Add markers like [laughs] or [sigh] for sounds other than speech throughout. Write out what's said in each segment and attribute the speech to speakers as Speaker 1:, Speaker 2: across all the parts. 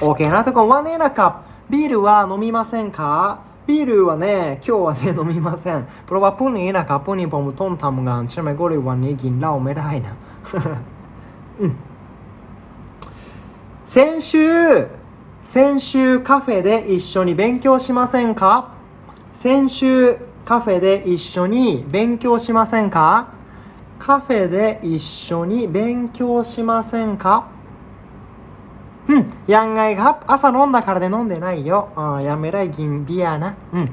Speaker 1: OK なとこ、ワネラカップ。ビールは飲みませんか？ビールはね、今日はね、飲みません。プロはプニーなか？プニポムトンタムガン、チェメゴリはギンラオメライナ。[laughs] うん。先週、先週カフェで一緒に勉強しませんか？先週カフェで一緒に勉強しませんか？カフェで一緒に勉強しませんか？ อืมยังไงครับ 朝飲んだからで飲んでないよอ่ายังไม่ได้กินเบียร์นะอืม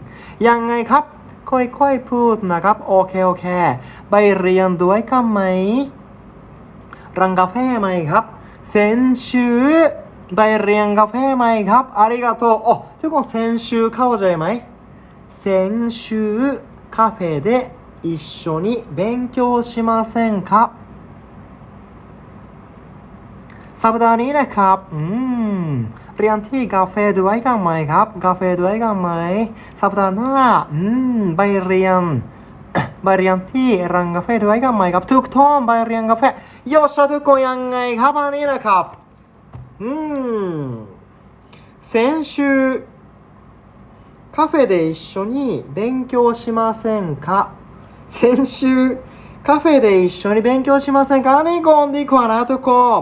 Speaker 1: ยังไงครับ ค่อยๆพูดนะครับ โอเคโอเค ไปเรียนด้วยกันไหม รังกาแฟไหมครับ先週ไปเรียนกาแฟไหมครับありがとうโอ้ทุกคน先週เข้าใจไหม先週カフェで一緒に勉強しませんか สัปดาห์นี้นะครับ อืม เรียนที่กาแฟด้วยกันไหมครับ กาแฟด้วยกันไหม สัปดาห์หน้า อืม ไปเรียน ไปเรียนที่ร้านกาแฟด้วยกันไหมครับ ทุกท่อนไปเรียนกาแฟโยชาทุกคนยังไงครับอันนี้นะครับ อืม先週カフェで一緒に勉強しませんか先週カフェで一緒に勉強しませんかอันนี้ก่อนดีกว่านะทุกคน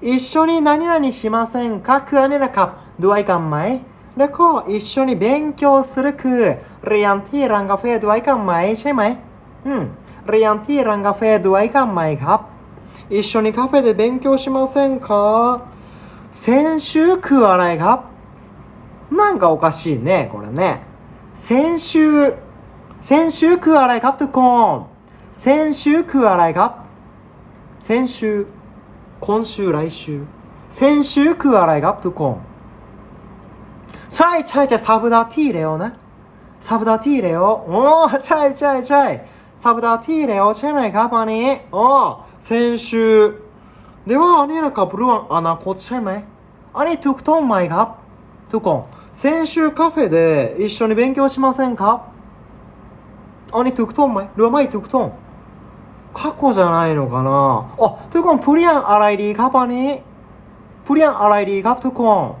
Speaker 1: 一緒に何々しませんかคืออันนี้นะครับด้วยกันไหมแล้วก็一緒に勉強するคือเรียนที่ร้านกาแฟด้วยกันไหมใช่ไหมอืมเรียนที่ร้านกาแฟด้วยกันไหมครับ一緒にカフェで勉強しませんか先週คืออะไรครับなんかおかしいねこれね先週先週คืออะไรครับทุกคน先週คืออะไรครับ先週 今週、来週、先週くわらいがプトコン。チャイチャイチャイサブダティーレオね。サブダティーレオ。おー、チャイチャイチャイ。サブダティーレオ、チェメガパニー。おー、先週。では、アニラカブルワン、アナコチェメ。アニトゥクトンマイガトゥコン。先週カフェで一緒に勉強しませんか？アニトゥクトンマイ？ルアマイトゥクトン。過去じゃないのかな？あ、というン、プリアンアライリーカパニー。プリアンアライリーカプトコン。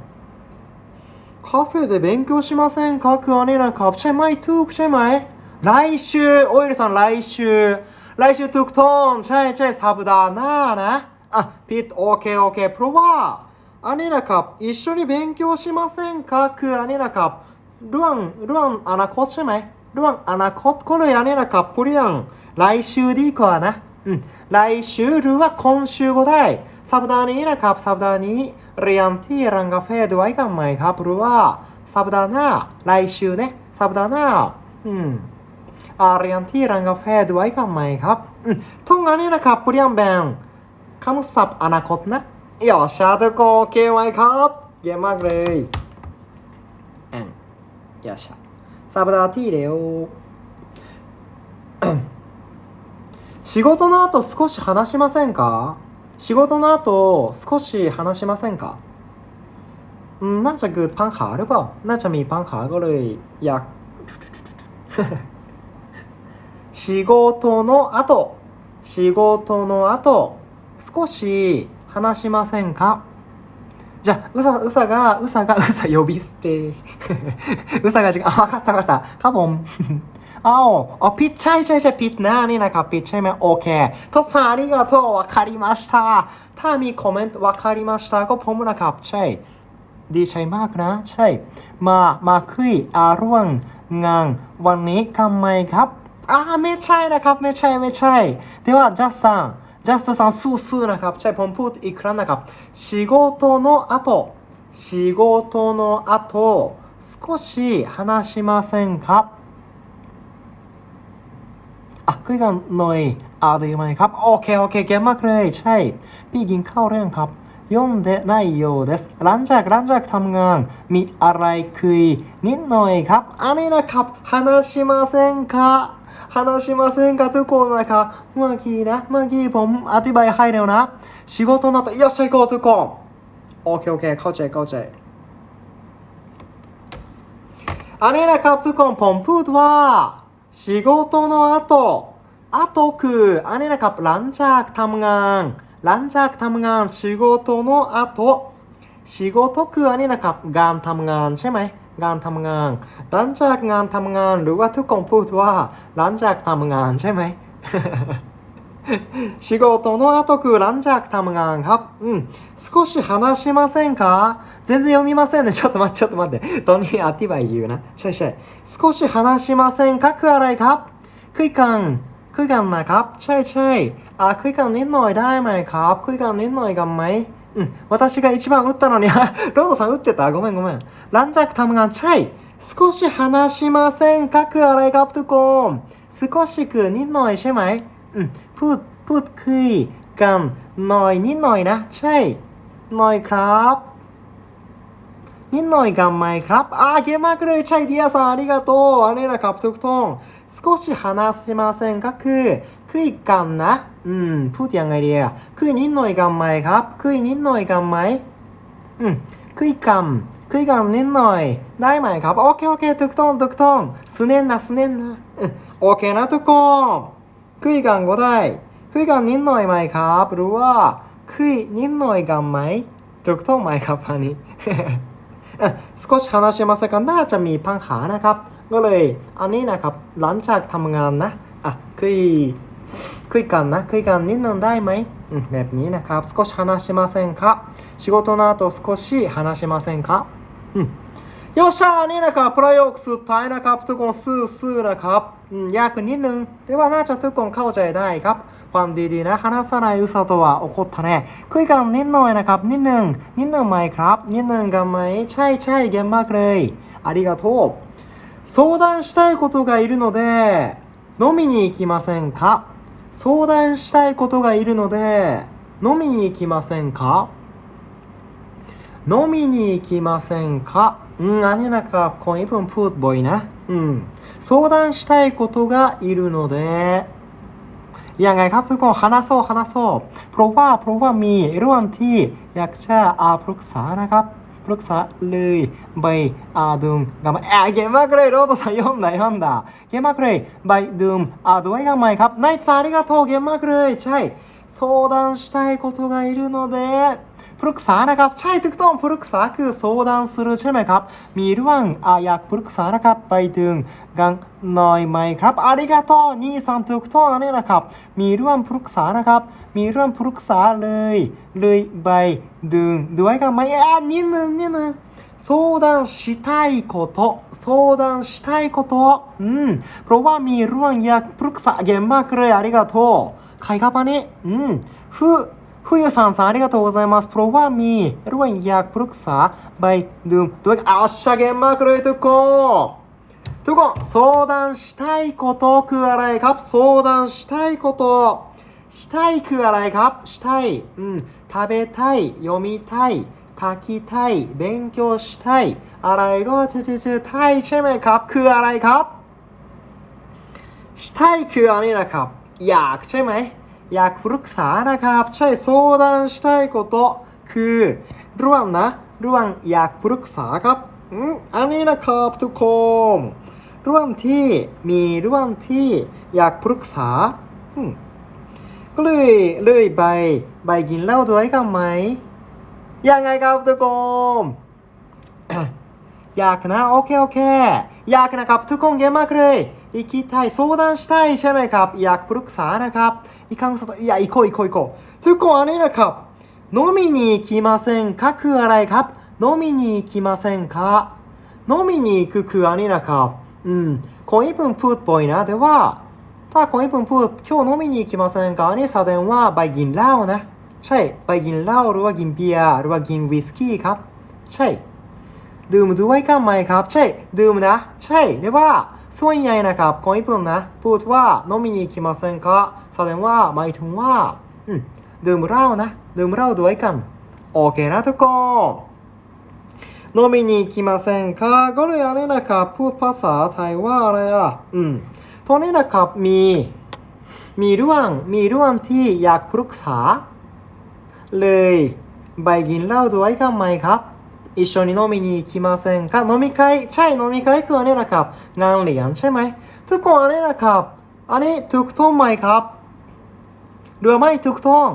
Speaker 1: カフェで勉強しませんかクアネラカプチェマイトゥークチェマイ来週、オイルさん来週。来週トゥクトーン、チャイチャイサブダーナーナ。あ、ピット、オーケーオーケー、プロワー。アネラカプ、一緒に勉強しませんかクアネラカプ。ルアン、ルアン、アナコチェマイ เรื่องอนาคตก็เลยอันนี้นะครับเรื่องรายชื่อดีกว่านะอืมรายชื่อหรือว่าคนชื่อก็ได้สัปดาห์นี้นะครับสัปดาห์นี้เรียนที่รังกาแฟด้วยกันไหมครับหรือว่าสัปดาห์หน้ารายชื่อเนี่ยสัปดาห์หน้าอืมอาเรียนที่รังกาแฟด้วยกันไหมครับอืมตรงนี้นะครับเรียนแบ่งคำศัพท์อนาคตนะอย่าชาตโกโอเคไหมครับเยี่ยมมากเลยอย่าชา ゃสัปดาห์ที่เร็ว [coughs] 仕事の後少し話しませんか仕事の後少し話しませんかอืมน่าจะเกิดปัญหาหรือเปล่า น่าจะมีปัญหาก็เลยอยาก 仕事の後仕事の後少し話しませんか じゃあ、うさ、うさが、うさが、うさ呼び捨て。うさが違う。あ、わかったわかった。ครับผมอ้าวอ๋อผิดใช่ใช่ใช่ผิดนะนี่นะครับผิดใช่ไหมโอเคทศありがとうわかりましたถ้ามีคอมเมนต์わかりましたก็ผมนะครับใช่ ดีใจมากนะ ใช่ มา มาคุยอาร่วงงานวันนี้ทำไมครับอ่าไม่ใช่นะครับ ไม่ใช่ไม่ใช่ではジャスさん ジャスさんสู้ๆนะครับ ใช่ผมพูดอีกครั้งนะครับ仕事の後仕事の後少し話しませんかอ่ะคุยกันหน่อยอ่าดีไหมครับ โอเค โอเค เก่งมากเลย ใช่ พี่กินข้าวเรื่องครับ読んでないようですหลังจากหลังจากทำงาน มีอะไรคุยนิดหน่อยครับ อันนี้นะครับ話しませんか 話しませんかทุกคนนะครับเมื่อกี้นะ เมื่อกี้ผมอธิบายให้แล้วนะ仕事の後よっしゃ行こうทุกคนโอเค โอเค เข้าใจ เข้าใจ อันนี้นะครับทุกคนผมพูดว่า仕事の後後คืออันนี้นะครับหลังจากทำงานหลังจากทำงาน仕事の後 仕事คืออันนี้นะครับงานทำงานใช่ไหม งานทำงาน หลังจากงานทำงานหรือว่าทุกคนพูดว่าหลังจากทำงานใช่ไหม 仕事の後คือหลังจากทำงานครับอืม少し話しませんか全然読みませんね。ちょっと待って、ちょっと待って。ตอนนี้อธิบายอยู่นะ ใช่ใช่少し話しませんかคืออะไรครับ คุยกัน คุยกันนะครับ ใช่ใช่อ่าคุยกันนิดหน่อยได้ไหมครับ คุยกันนิดหน่อยกันไหม うん。私が一番打ったのに、ロードさん打ってたごめんごめん。ランジャクทำงานใช่ 少し話しませんかคืออะไรครับทุกคน少しคือนิดหน่อยใช่ไหมอืมพูด พูดคุยกันหน่อยนิดหน่อยนะ ใช่ หน่อยครับ นิดหน่อยกันไหมครับอ่าเก่งมากเลยใช่เดียさんありがとうอันนี้นะครับทุกท่อง少し話しませんかคื อคุยกันนะ อืม พูดยังไงดีอะคุยนิดหน่อยกันไหมครับคุยนิดหน่อยกันไหมอืมคุยกันคุยกันนิดหน่อย ได้ไหมครับ โอเคโอเคทุกท่องทุกท่องすねんなすねんなอืมโอเคนะทุกคนคุยกันก็ได้คุยกันนิดหน่อยไหมครับ หรือว่าคุยนิดหน่อยกันไหมถูกต้องไหมครับอันนี้ เอ่อ少し話しませんかน่าจะมีปัญหานะครับ ก็เลยอันนี้นะครับหลังจากทำงานนะอ่ะคุย คุยกันนะคุยกันนิดนึงได้ไหมอืมแบบนี้นะครับ少し話しませんか仕事の後少し話しませんかอืมよっしゃอันนี้นะครับประโยคสุดท้ายนะครับทุกคนซื่อๆนะครับอืมยากกว่านิดนึงแต่ว่าน่าจะทุกคนเข้าใจได้ครับความดีๆนะ話さない嘘とは怒ったねคุยกันนิดหน่อยนะครับนิดนึงนิดนึงไหมครับนิดนึงกันไหมใช่ใช่เก่งมากเลยありがとう相談したいことがいるので飲みに行きませんか 相談したいことがいるので飲みに行きませんか飲みに行きませんかうん、อันนี้นะครับคนญี่ปุ่นพูดบ่อยนะอืม相談したいことがいるのでยังไงครับทุกคน話そう話そうเพราะว่าเพราะว่ามีเรื่องที่อยากจะอาปรึกษานะครับ ปรึกษาเลยใบอาดุมกับมาแอะเก่งมากเลยโรโตさん読んだ読んだเก่งมากเลยใบดุมอาด้วยกันไหมครับナイツさんありがとうเก่งมากเลยใช่相談したいことがいるので ปรึกษานะครับใช่ถูกต้องปรึกษาคือ相談するใช่ไหมครับ มีเรื่องอาอยากปรึกษานะครับไปถึงกันหน่อยไหมครับอาริกาโตนี่สันถูกต้องอันนี้นะครับ มีเรื่องปรึกษานะครับ มีเรื่องปรึกษาเลย เลยไปดึงด้วยกันไหมอ่ะนิดนึงนิดนึง相談したいこと相談したいことอืมเพราะว่ามีเรื่องอยากปรึกษาเก่งมากเลยありがとうใครครับอันนี้อืมふ ふゆさんさんありがとうございますเพราะว่ามีเรื่องอยากปรึกษาไปดื่มด้วยกันอ่ะชาเก่งมากเลยทุกคน ทุกคน相談したいことคืออะไรครับ相談したいことしたいคืออะไรครับしたいอืม食べたい読みたい書きたい勉強したいอะไรก็จะจะจะไทยใช่ไหมครับ คืออะไรครับしたいคืออันนี้นะครับ อยากใช่ไหม อยากปรึกษานะครับ ใช่โซดานสไตโกโตคือเรื่องนะเรื่องอยากปรึกษาครับอันนี้นะครับทุกคนเรื่องที่มีเรื่องที่อยากปรึกษาก็เลยเลยใบใบกินเหล้าด้วยกันไหมยังไงครับทุกคน อยากนะโอเคโอเคอยากนะครับทุกคนเยอะมากเลย行きたい相談したいใช่ไหมครับ อยากปรึกษานะครับอีกครั้งสุดいや行こう行こう行こうทุกคนอันนี้นะครับ飲みに行きませんかคืออะไรครับ飲みに行きませんか飲みに行くคืออันนี้นะครับอืมคนญี่ปุ่นพูดบ่อยนะแต่ว่า ถ้าคนญี่ปุ่นพูด今日飲みに行きませんかอันนี้แสดงว่าไปกินเหล้านะ ใช่ไปกินเหล้าหรือว่ากินเบียร์หรือว่ากินวิสกี้ครับ ใช่ ดื่มด้วยกันไหมครับ ใช่ ดื่มนะ ใช่แต่ว่าส่วนใหญ่นะครับคนญี่ปุ่นนะพูดว่าโนมินิคิมาเซนก็แสดงว่าหมายถึงว่าดื่มเหล้านะ ดื่มเหล้าด้วยกัน โอเคนะทุกคนโนมินิคิมาเซนก็ก็เลยอะไรนะครับพูดภาษาไทยว่าอะไรอะอืมตอนนี้นะครับมีมีเรื่องมีเรื่องที่อยากปรึกษา เลย ใบกินเหล้าด้วยกันไหมครับ 一緒に飲みに行きませんか飲み会ใช่飲み会คืออันนี้นะครับงานเลี้ยงใช่ไหมทุกคนอันนี้นะครับอันนี้ถูกต้องไหมครับหรือไม่ถูกต้อง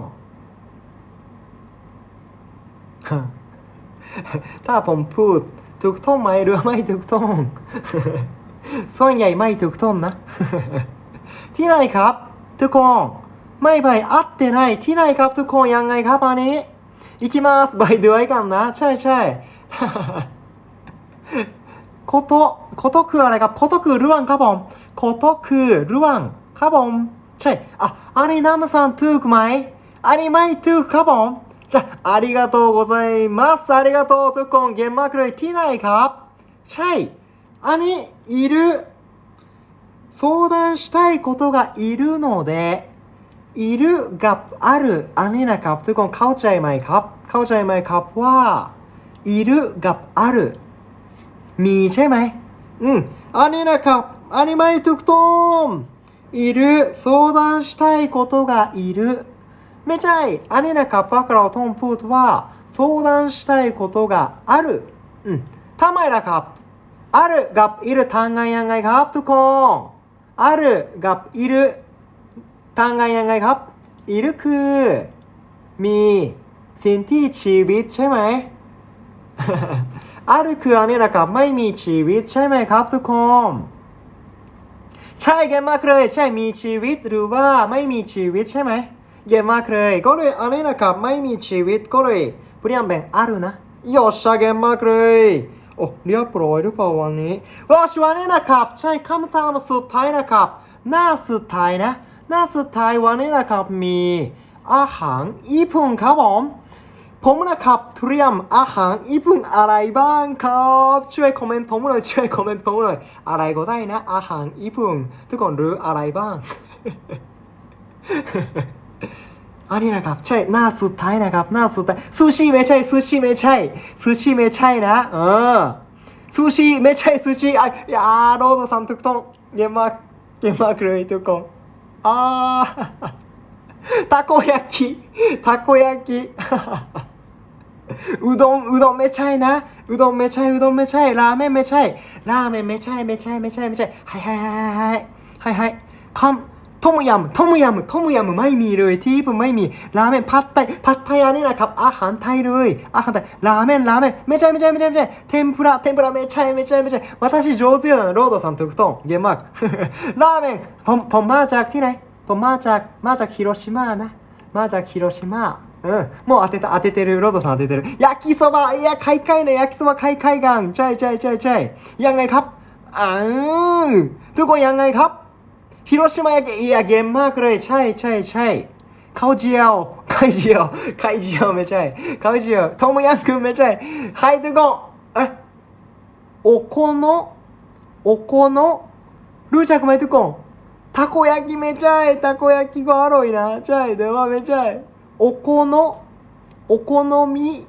Speaker 1: ถ้าผมพูดถูกต้องไหมหรือไม่ถูกต้อง ส่วนใหญ่ไม่ถูกต้องนะ ที่ไหนครับ ทุกคนไม่ไป合ってないที่ไหนครับ ทุกคนยังไงครับอันนี้ 行きますไปด้วยกันนะ ใช่ใช่ [laughs] ことことคืออะไรครับことคือเรื่องครับผมことคือเรื่องครับผมใช่อ่ะอันนี้น้ำさんถูกไหมอันนี้ไม่ถูกครับผมじゃあありがとうございますありがとうทุกคนเก่งมากเลยที่ไหนครับ ใช่ อันนี้いる相談したいことがいるので いるกับあるอันนี้นะครับ ทุกคนเข้าใจไหมครับ เข้าใจไหมครับว่ายるกับあるมีใช่ไหมอืมอันนี้นะครับ อันนี้ไม่ถูกต้องいる相談したいことがいるไม่ใช่ อันนี้นะครับพวกเราต้องพูดว่า相談したいことがあるอืมทำไมล่ะครับ あるกับいるทางไงยังไงครับ ทุกคนあるกับいる ทางไงยังไงครับ อีกคือ มีสิ่งที่ชีวิตใช่ไหมอารุคืออันนี้นะครับไม่มีชีวิตใช่ไหมครับทุกคนใช่แกมากเลยใช่มีชีวิตหรือว่าไม่มีชีวิตใช่ไหมแกมากเลยก็เลยอันนี้นะครับไม่มีชีวิตก็เลยเปลี่ยนเป็นอารุนะยอดชาเก่งมากเลยโอ้เรียบร้อยหรือเปล่าวันนี้ว่าชวันนี้นะครับใช่คำถามสุดท้ายนะครับหน้าสุดท้ายนะ หน้าสุดท้ายวันนี้นะครับมีอาหารญี่ปุ่นครับผมผมนะครับเตรียมอาหารญี่ปุ่นอะไรบ้างครับช่วยคอมเมนต์ผมหน่อยช่วยคอมเมนต์ผมหน่อยอะไรก็ได้นะ อาหารญี่ปุ่นทุกคนรู้อะไรบ้าง อันนี้นะครับใช่หน้าสุดท้ายนะครับหน้าสุดท้ายซูชิไม่ใช่ซูชิไม่ใช่ซูชิไม่ใช่นะเออซูชิไม่ใช่ซูชิอะยาโรดสันทุกต้องเยี่ยมมากเยี่ยมมากเลยทุกคน ああ、たこ焼き、たこ焼き。うどん、うどんめちゃいな。うどんめちゃい、うどんめちゃい。ラーメンめちゃい。ラーメンめちゃい、めちゃい、めちゃい、めちゃい。はいはいはいはい。はいはい。come ำต้มยำต้มยำต้มยำไม่มีเลยที่ญี่ปุ่นไม่มีราเมนผัดไทยผัดไทยอันนี้นะครับอาหารไทยเลยอาหารไทยราเมนราเมนไม่ใช่ไม่ใช่ไม่ใช่ไม่ใช่เทมปุระเทมปุระไม่ใช่ไม่ใช่ไม่ใช่私上手やなロードさんถูกต้องเยี่ยมมาก ราเมนผมผมมาจากที่ไหนผมมาจากมาจากฮิโรชิมานะ มาจากฮิโรชิมาเออもう当てた当ててるロードさん当ててる焼きそばいやใกล้ๆね焼きそばใกล้ๆกันใช่ใช่ใช่ใช่ยังไงครับอ้าวทุกคนยังไงค 広島焼け、いや、ゲンマークのい、チャイチャイチャイ。カウジヤオ、カイジヤオ、カイジヤオめちゃい。カウジヤオ、トムヤンくんめちゃい。ハイドゴン、え、おこの、おこの、ルーチャクマイトコン。たこ焼きめちゃい。たこ焼きがアロいな。ちゃい。ではめちゃい。おこの、お好み、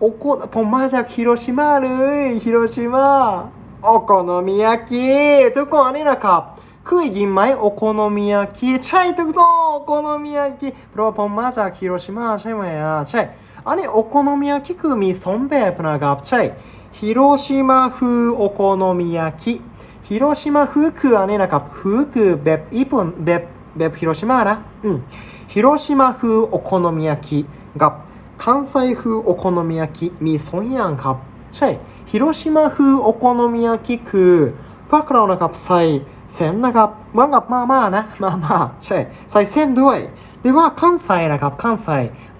Speaker 1: おこ、ポンマジャク広島あるい。広島。お好み焼き。とこあねなか。クイギンマイお好み焼きチャイトクトお好み焼き。プロポンマジャー広島シェイマヤチャイ。あれお好み焼きクミソンベープナガプチャイ。広島風お好み焼き。広島風クアネナカフークベップイプンベップベップ広島ラうん。広島風お好み焼き。が関西風お好み焼き。ミソンヤンカプチャイ。広島風お好み焼きクファクラオナカプサイ เส้นนะครับเหมือนกับมาม่านะมาม่าใช่ใส่เส้นด้วยแต่ว่า関西นะครับ関西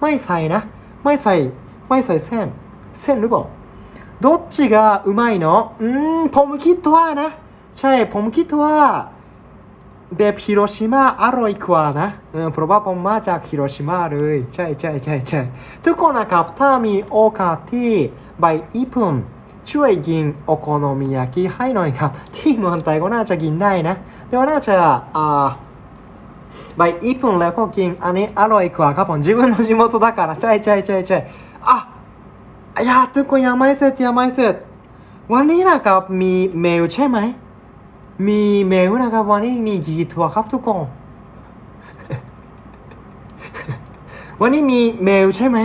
Speaker 1: ไม่ใส่นะ ไม่ใส่ไม่ใส่เส้นเส้นหรือเปล่า どっちがうまいのうーんผมคิดว่านะ ใช่ผมคิดว่าแบบฮิโรชิมาอร่อยกว่านะเออเพราะว่าผมมาจากฮิโรชิมาเลยใช่ใช่ใช่ใช่ทุกคนนะครับถ้ามีโอกาสที่ไปญี่ปุ่น ช่วยกินโอโคโนมิยากิให้หน่อยครับ ที่เมืองไทยก็น่าจะกินได้นะแต่ว่าน่าจะอ่าไปญี่ปุ่นแล้วก็กินอันนี้อร่อยกว่าครับผม自分の地元だからใช่ใช่ใช่ใช่อ่ะいやทุกคนยังไม่เสร็จยังไม่เสร็จวันนี้นะครับมีเมลใช่ไหม มีเมลนะครับวันนี้มีกี่ตัวครับทุกคน วันนี้มีเมลใช่ไหม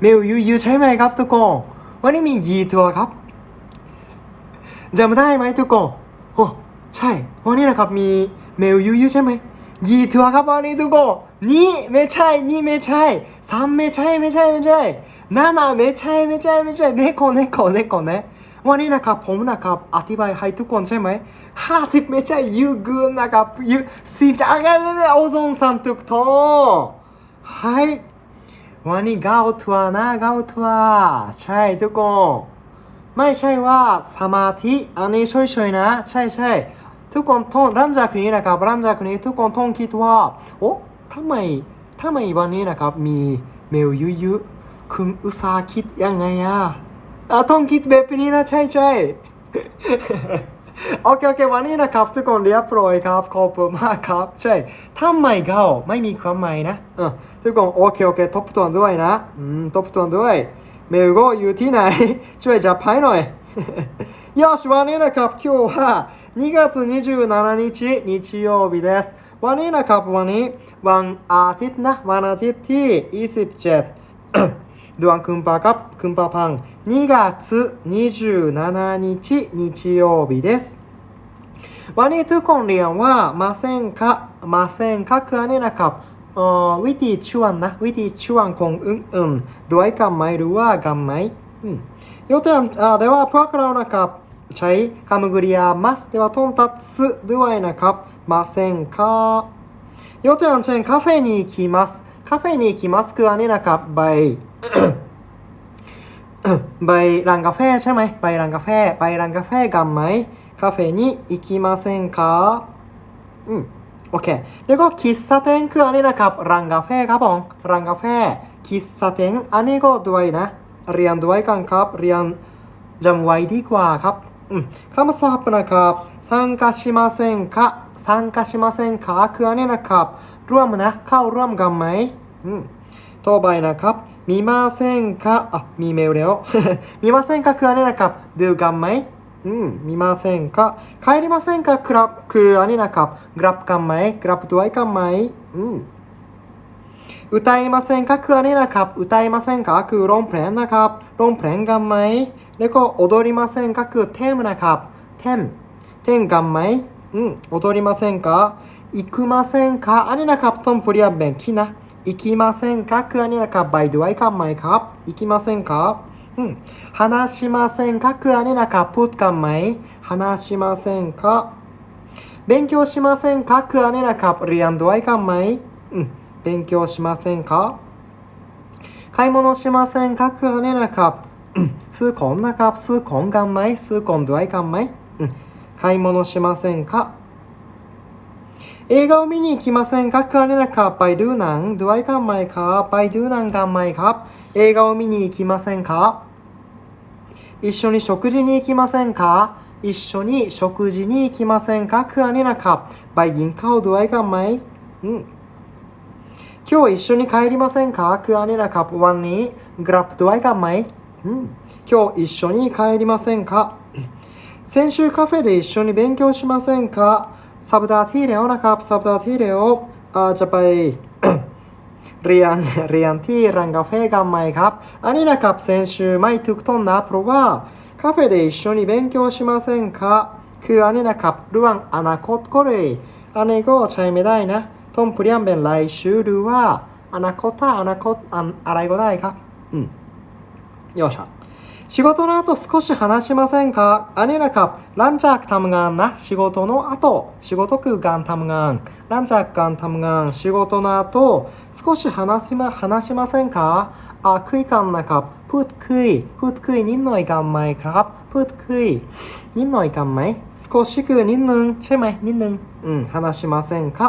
Speaker 1: เมลยูยูใช่ไหมครับทุกคนวันนี้มีกี่ตัวครับ จำได้ไหมทุกคนโอ้ใช่ วันนี้นะครับมีเมลยูยูใช่ไหมยีทัวครับวันนี้ทุกคนนี่ไม่ใช่นี่ไม่ใช่สามไม่ใช่ไม่ใช่ไม่ใช่นั่นน่ไม่ใช่ไม่ใช่ไม่ใช่เนโกเนโกเนโกเนวันนี้นะครับผมนะครับอธิบายให้ทุกคนใช่ไหมห้าสิบไม่ใช่ยูกูนะครับยูสิบจะอะไรเนี่ยโอซอนสันทุกท่ายวันนี้ก้าวตัวนะก้าวตัวใช่ทุกคน ไม่ใช่ว่าสมาธิอันนี้ช่วยๆนะ ใช่ใช่ทุกคนท่องหลังจากนี้นะครับหลังจากนี้ทุกคนท่องคิดว่าโอ้ทำไมทำไมวันนี้นะครับมีเมลยุยุคุณอุตสาหคิดยังไงอะอะท่องคิดแบบนี้นะใช่ใช่โอเคโอเควันนี้นะครับทุกคนเรียบร้อยครับขอบคุณมากครับ ใช่ทำไมเกาไม่มีความหมายนะทุกคนโอเคโอเคทบทวนด้วยนะอืมทบทวนด้วย เมลโกอยู่ที่ไหน ช่วยจับให้หน่อย [laughs] よしวันนี้นะครับ今日は2月27日日曜日ですวันนี้นะครับวันนี้วันอาทิตย์นะวันอาทิตย์ที่ 27 [coughs] ดวงคุณปากับคุณปาพัง2月27日日曜日ですวันนี้ทุกคนเรียนว่ามาเซนคะมาเซนคะคืออันนี้นะครับเอ่อ วิธีชวนนะวิธีชวนของอื่นๆด้วยกันไหมหรือว่ากันไหมอืมยกตัวอย่างอ่าではพวกเรานะครับใช้คำกริยามัสではトンタツด้วยนะครับมาเซนคะยกตัวอย่างเช่นคาเฟ่に行きますคาเฟ่に行きますคืออันนี้นะครับใบ ไปร้านกาแฟใช่ไหมไปร้านกาแฟไปร้านกาแฟกันไหมคาเฟ่に行きませんかอืม โอเค แล้วก็คิสซาเทงคืออันนี้นะครับร้านกาแฟครับผมร้านกาแฟคิสซาเทงอันนี้ก็ด้วยนะ เรียนด้วยกันครับ เรียนจำไว้ดีกว่าครับคำศัพท์นะครับ参加しませんか参加しませんかคืออันนี้นะครับร่วมนะเข้าร่วมกันไหมต่อไปนะครับมีมาเซนคะอะมีเมลแล้วมีมาเซนคะคืออันนี้นะครับดูกันไหม อืม มีมาเส้นคะ帰りませんかครับ คืออันนี้นะครับ กลับกันไหม กลับด้วยกันไหมอืม歌いませんかคืออันนี้นะครับ 歌いませんかคือร้องเพลงนะครับร้องเพลงกันไหม แล้วก็踊りませんかคือเต้นนะครับเต้นเต้นกันไหมอืม踊りませんか行くませんかอันนี้นะครับต้องเปลี่ยนเป็นที่นะ 行きませんかคืออันนี้นะครับไปด้วยกันไหมครับ行きませんかอืม 話しませんか？くあねなか。ぷっかんまい話しませんか？勉強しませんか？くあねなか。ぷりやんどわいかんまいうん。勉強しませんか？買い物しませんか？くあねなか。すこんなか？すこんがんまい。すこんどわいかんまい。うん。買い物しませんか？映画を見に行きませんか？くあねなか。ぱいどぅなんどわアかんまいか？バイドゥなんがんまいか？映画を見に行きませんか？一緒に食事に行きませんか？一緒に食事に行きませんか？クアネナカバイギンカオドアイガンマイ今日一緒に帰りませんか？クアネナカワンに。グラップドアイガンマイ今日一緒に帰りませんか？先週カフェで一緒に勉強しませんか？サブダーティーレオナカプサブダーティーレオ。あじゃばイ。 เรียน เรียนที่ร้านกาแฟกันไหมครับ อันนี้นะครับ先週ไม่ถูกต้องนะเพราะว่าカフェで一緒に勉強しませんかคืออันนี้นะครับเรื่องอนาคตก็เลยอันนี้ก็ใช้ไม่ได้นะต้องเปลี่ยนเป็น来週หรือว่าอนาคตถ้าอนาคตอันอะไรก็ได้ครับอืมよっしゃ 仕事の後少し話しませんかอันนี้นะครับหลังจากทำงานนะ仕事の後仕事คือการทำงานหลังจากการทำงาน仕事の後少し話しま話しませんかอ่ะคุยกันนะครับพูดคุยพูดคุยนิดหน่อยกันไหมครับพูดคุยนิดหน่อยกันไหม少しคือนิดนึงใช่ไหมนิดนึงอืม話しませんか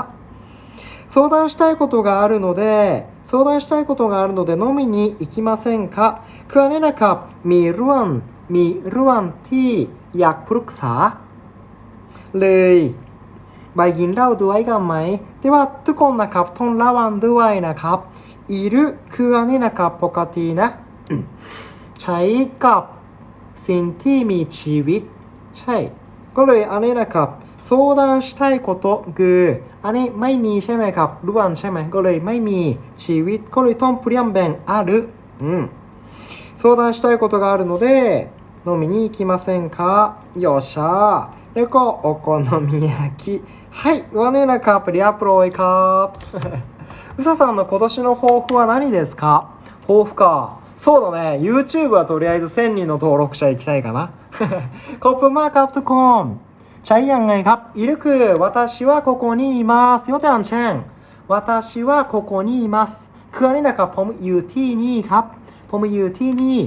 Speaker 1: 相談したいことがあるので相談したいことがあるので飲みに行きませんか คืออันนี้นะครับมีเรื่องมีเรื่องที่อยากปรึกษา เลยไปกินเหล้าด้วยกันไหมแต่ว่าทุกคนนะครับต้องระวังด้วยนะครับいるคืออันนี้นะครับปกตินะ ใช้กับสิ่งที่มีชีวิต ใช่ ก็เลยอันนี้นะครับ相談したいことคืออันนี้ไม่มีใช่ไหมครับด้วนใช่ไหมก็เลยไม่มีชีวิตก็เลยต้องเปลี่ยนเป็นあるอืม 相談したいことがあるので、飲みに行きませんか？よっしゃー。レコ、お好み焼き。はい、ワネナカプリアプロイカー。[laughs] うささんの今年の抱負は何ですか？抱負か。そうだね。YouTube はとりあえず1000人の登録者行きたいかな。[laughs] コップマークアップトコーン。チャイアンがいが、いるく。私はここにいます。ヨちゃちゃん。私はここにいます。クアネナカポムユーティーニーカップ。 ผมอยู่ที่นี่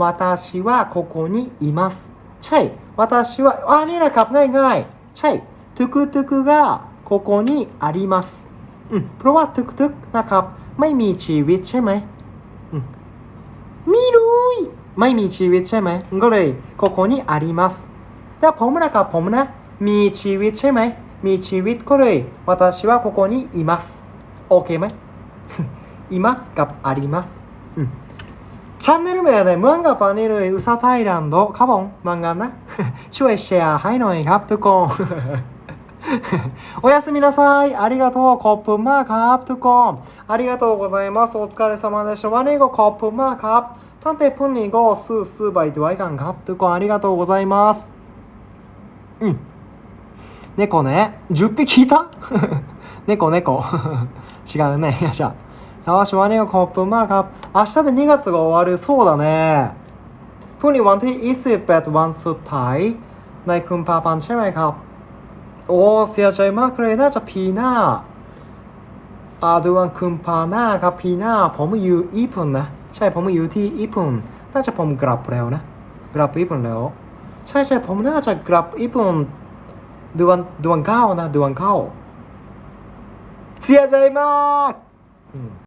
Speaker 1: วาตาชิวะโคโกนิอิมัสใช่วาตาชิวะอ่านี่แหละครับง่ายๆ ใช่ทุกุทุกุกะโคโกนิอาริมัสอืมเพราะว่าทุกทุกนะครับ ไม่มีชีวิตใช่ไหมอืมมิรุยไม่มีชีวิตใช่ไหมก็เลยโคโกนิอาริมัสแต่ผมนะครับผมนะ มีชีวิตใช่ไหมมีชีวิตก็เลยวัตชิวะโคโกนิอิมัสโอเคไหมอิมัสกับอาริมัสอืม チャンネル名でムンガパニルウサタイランドカボンマンガンチュエシェアハイノイカプトコン [laughs] おやすみなさい。ありがとう。コップマーカープトコン。ありがとうございます。お疲れ様でした。ワネゴコップマーカーップ。探偵プンニゴスースーバイドワイカンカップトコン。ありがとうございます。うん。猫ね。10匹いた？猫 [laughs] 猫。[laughs] 違うね。よっしゃ。よしวันนี้ก็ขอบคุณมากครับ明日で2月が終わるそうだねพรุ่งนี้วันที่28วันสุดท้ายในคุมภาพันธ์ใช่ไหมครับ โอ้เสียใจมากเลยน่าจะปีหน้าอาเดือนคุมภาหน้าครับปีหน้า ผมอยู่ญี่ปุ่นนะ ใช่ผมอยู่ที่ญี่ปุ่นน่าจะผมกลับแล้วนะ กลับญี่ปุ่นแล้ว ใช่ใช่ผมน่าจะกลับญี่ปุ่นเดือนเดือนเก้านะเดือนเก้าเสียใจมากอืม